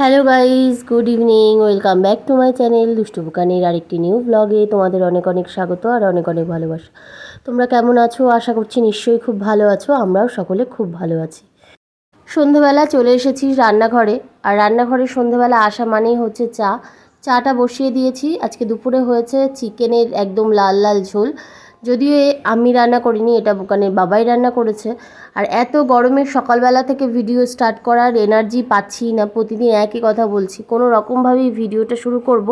Hello guys good evening welcome back to my channel দুষ্টু বুকানির আরেকটি নিউ ব্লগে তোমাদের অনেক অনেক স্বাগত আর অনেক অনেক ভালোবাসা। তোমরা কেমন আছো? আশা করছি নিশ্চয়ই খুব ভালো আছো, আমরাও সকলে খুব ভালো আছি। সন্ধেবেলা চলে এসেছি রান্নাঘরে, আর রান্নাঘরে সন্ধেবেলা আসা মানেই হচ্ছে চা। চাটা বসিয়ে দিয়েছি, আজকে দুপুরে হয়েছে চিকেনের একদম লাল লাল ঝোল। যদিও আমি রান্না করিনি, এটা বুকানের বাবাই রান্না করেছে। আর এত গরমের সকালবেলা থেকে ভিডিও স্টার্ট করার এনার্জি পাচ্ছি না, প্রতিদিন একই কথা বলছি। কোনো রকমভাবেই ভিডিওটা শুরু করব,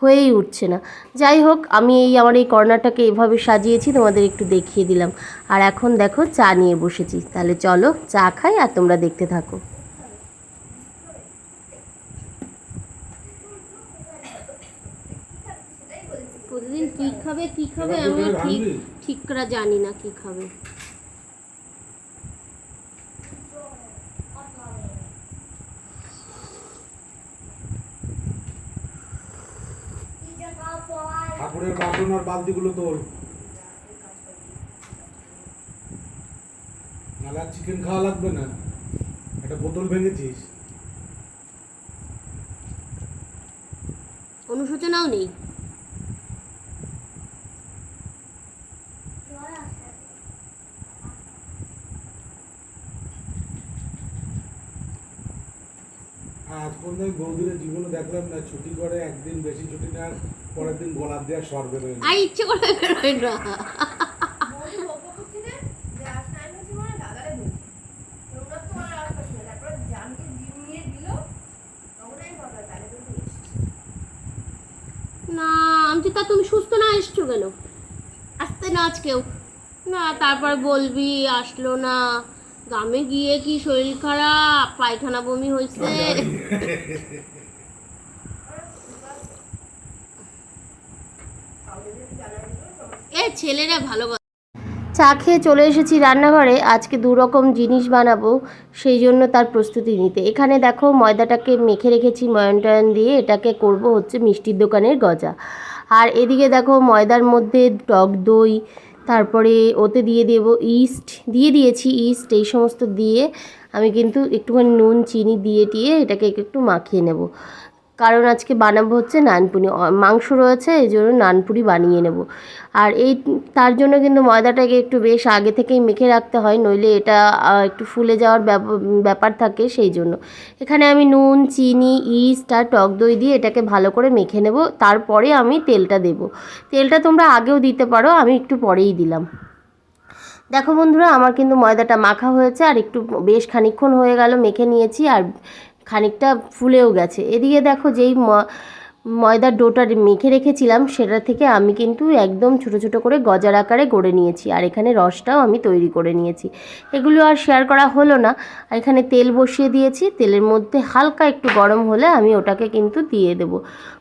হয়েই উঠছে না। যাই হোক, আমি এই আমার এই কর্নারটাকে এভাবে সাজিয়েছি, তোমাদের একটু দেখিয়ে দিলাম। আর এখন দেখো, চা নিয়ে বসেছি। তাহলে চলো, চা খাই আর তোমরা দেখতে থাকো। প্রতিদিন কি খাবে কি খাবে আমি ঠিক ঠিক করে জানি না কি খাবে। ঠাকুরের বাসন আর বালতিগুলো নাহলে আর চিকেন খাওয়া লাগবে না। একটা বোতল ভেঙেছিস। অনুশোচনাও নেই। আজ পর্যন্ত আমি জীবনে দেখলাম না ছুটি করে একদিন বেশি ছুটি নেওয়ার পরের দিন গলার দেওয়ার সর বেরোয় না। আর ইচ্ছে করে বেরোয় না। না না আমি তা তুমি সুস্থ না এসছো কেন? আসতে না আজকেও না তারপর বলবি আসলো না। গ্রামে গিয়ে কি শরীর খারাপ? পায়খানা বমি হয়েছে। ছেলেরা ভালো চা খেয়ে চলে এসেছি রান্নাঘরে, আজকে দু রকম জিনিস বানাবো, সেই জন্য তার প্রস্তুতি নিতে। এখানে দেখো, ময়দাটাকে মেখে রেখেছি ময়ন টয়ন দিয়ে এটাকে করব হচ্ছে মিষ্টির দোকানের গজা। আর এদিকে দেখো, ময়দার মধ্যে টক দই, তারপরে ওতে দিয়ে দেবো ইস্ট, দিয়ে দিয়েছি ইস্ট, এই সমস্ত দিয়ে আমি কিন্তু একটুখানি নুন, চিনি দিয়ে টিয়ে এটাকে একটু মাখিয়ে নেব। কারণ আজকে বানাবো হচ্ছে নানপুরি মাংস রয়েছে, এই জন্য নানপুরি বানিয়ে নেব। আর এই তার জন্য কিন্তু ময়দাটাকে একটু বেশ আগে থেকেই মেখে রাখতে হয়, নইলে এটা একটু ফুলে যাওয়ার ব্যাপ- ব্যাপার থাকে সেই জন্য। এখানে আমি নুন, চিনি, ইস্ট আর টক দই দিয়ে এটাকে ভালো করে মেখে নেব। তারপরে আমি তেলটা দেব। তেলটা তোমরা আগেও দিতে পারো, আমি একটু পরেই দিলাম। দেখো বন্ধুরা, আমার কিন্তু ময়দাটা মাখা হয়েছে আর একটু বেশ খানিকক্ষণ হয়ে গেল মেখে নিয়েছি আর খানিকটা ফুলেও গেছে। এদিকে দেখো যেই ময়দার ডোটা মেখে রেখেছিলাম, সেটা থেকে আমি কিন্তু একদম ছোট ছোট করে গজার আকারে গড়ে নিয়েছি আর এখানে রসটাও আমি তৈরি করে নিয়েছি। এগুলো আর শেয়ার করা হলো না। আর এখানে তেল বসিয়ে দিয়েছি, তেলের মধ্যে হালকা একটু গরম হলে আমি ওটাকে কিন্তু দিয়ে দেবো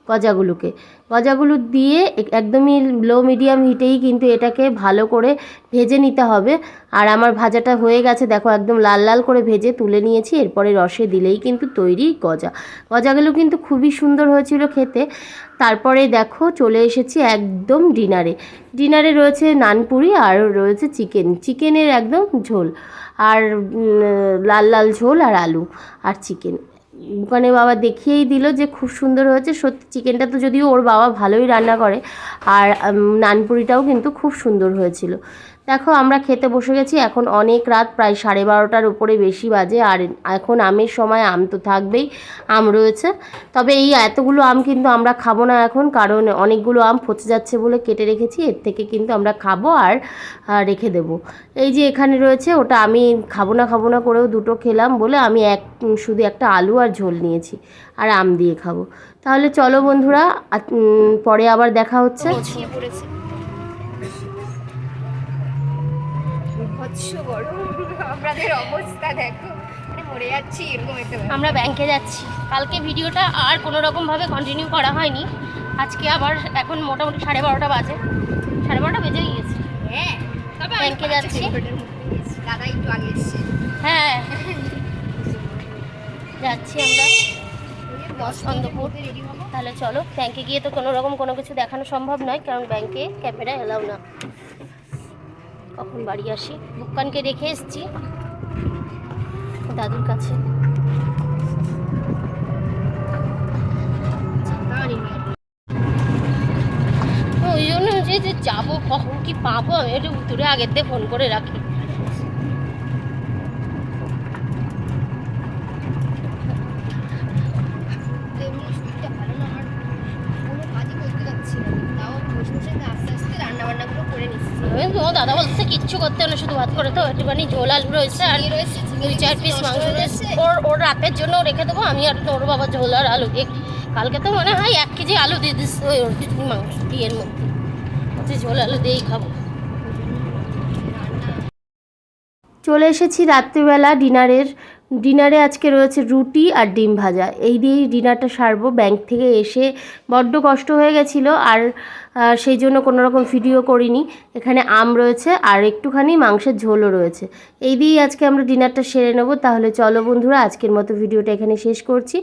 গজাগুলোকে। গজাগুলো দিয়ে একদমই লো মিডিয়াম হিটেই কিন্তু এটাকে ভালো করে ভেজে নিতে হবে। আর আমার ভাজাটা হয়ে গেছে, দেখো একদম লাল লাল করে ভেজে তুলে নিয়েছি, এরপরে রসে দিলেই কিন্তু তৈরি গজা। গজাগুলো কিন্তু খুবই সুন্দর হয়েছিল খেতে। তারপরে দেখো চলে এসেছি একদম ডিনারে। ডিনারে রয়েছে নানপুরি আর রয়েছে চিকেন। চিকেনের একদম ঝোল। আর লাল লাল ঝোল আর আলু আর চিকেন। দোকানে বাবা দেখিয়েই দিল যে খুব সুন্দর হয়েছে। সত্যি চিকেনটা তো যদিও ওর বাবা ভালোই রান্না করে, আর নানপুরিটাও কিন্তু খুব সুন্দর হয়েছিল। দেখো, আমরা খেতে বসে গেছি, এখন অনেক রাত, প্রায় সাড়ে বারোটার উপরে বেশি বাজে, আর এখন আমের সময়, আম তো থাকবেই, আম রয়েছে। তবে এই এতগুলো আম কিন্তু আমরা খাব না এখন, কারণ অনেকগুলো আম পচে যাচ্ছে বলে কেটে রেখেছি, এর থেকে কিন্তু আমরা খাব আর রেখে দেব। এই যে এখানে রয়েছে, ওটা আমি খাব না খাব না করেও দুটো খেলাম বলে আমি এক, শুধু একটা আলু আর ঝোল নিয়েছি, আর আম দিয়ে খাব। তাহলে চলো বন্ধুরা পরে আবার দেখা হচ্ছে। বিভৎস গরম আমাদের অবস্থা দেখো। মানে মরে যাচ্ছি এরকম একটা আমরা ব্যাংকে যাচ্ছি। কালকে ভিডিওটা আর কোনো রকমভাবে কন্টিনিউ করা হয়নি। আজকে আবার এখন মোটামুটি সাড়ে বারোটা বাজে। সাড়ে বারোটা বেজে গিয়েছে হ্যাঁ তবে ব্যাংকে যাচ্ছি। দাদা একটু আগে এসছে। হ্যাঁ। যাচ্ছি আমরা। হব। তাহলে চলো ব্যাংকে গিয়ে তো কোনো রকম কোনো কিছু দেখানো সম্ভব নয় কারণ ব্যাংকে ক্যামেরা এলাও না। কখন বাড়ি আসি? বুকানকে রেখে এসছি। দাদুর কাছে। ওই জন্য যে যাব, কখন কি পাবো, আমি একটু দূরে আগের দিয়ে ফোন করে রাখি। কিচ্ছু করতে হলো শুধু ভাত করে তো একটুখানি ঝোল, আলু রয়েছে, আর দুই চার পিস মাংস রয়েছে। ওর ওর রাতের জন্য রেখে দেবো, আমি আর তোর বাবা ঝোল আর আলু দিয়ে। কালকে তো মনে হয় এক কেজি আলু দিয়ে দিস, ওই ওর মাংস ইয়ের মধ্যে। হচ্ছে ঝোল আলু দিয়েই খাব। চলে এসেছি রাত্রিবেলা ডিনারের। ডিনারে আজকে রয়েছে রুটি আর ডিম ভাজা। এই দিয়েই ডিনারটা সারবো। ব্যাংক থেকে এসে বড্ড কষ্ট হয়ে গেছিল, আর সেই জন্য কোনো রকম ভিডিও করিনি। এখানে আম রয়েছে আর একটুখানি মাংসের ঝোলও রয়েছে। এই দিয়েই আজকে আমরা ডিনারটা সেরে নেব। তাহলে চলো বন্ধুরা, আজকের মতো ভিডিওটা এখানে শেষ করছি।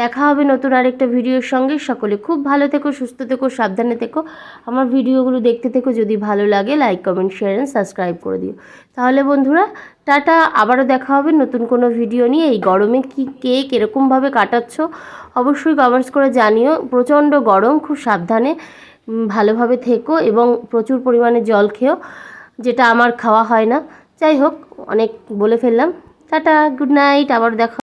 দেখা হবে নতুন আরেকটা ভিডিওর সঙ্গে। সকলে খুব ভালো থেকো, সুস্থ থেকো, সাবধানে থেকো। আমার ভিডিওগুলো দেখতে থেকো। যদি ভালো লাগে like comment share and subscribe করে দিও। তাহলে বন্ধুরা, টাটা। আবারও দেখা হবে নতুন কোনো ভিডিও নিয়ে। এই গরমে কি কে কীরকমভাবে কাটাচ্ছ? অবশ্যই কমেন্টস করে জানিও। প্রচণ্ড গরম, খুব সাবধানে। ভালোভাবে থেকো এবং প্রচুর পরিমাণে জল খেও, যেটা আমার খাওয়া হয় না। যাই হোক, অনেক বলে ফেললাম। টাটা, গুড নাইট, আবার দেখা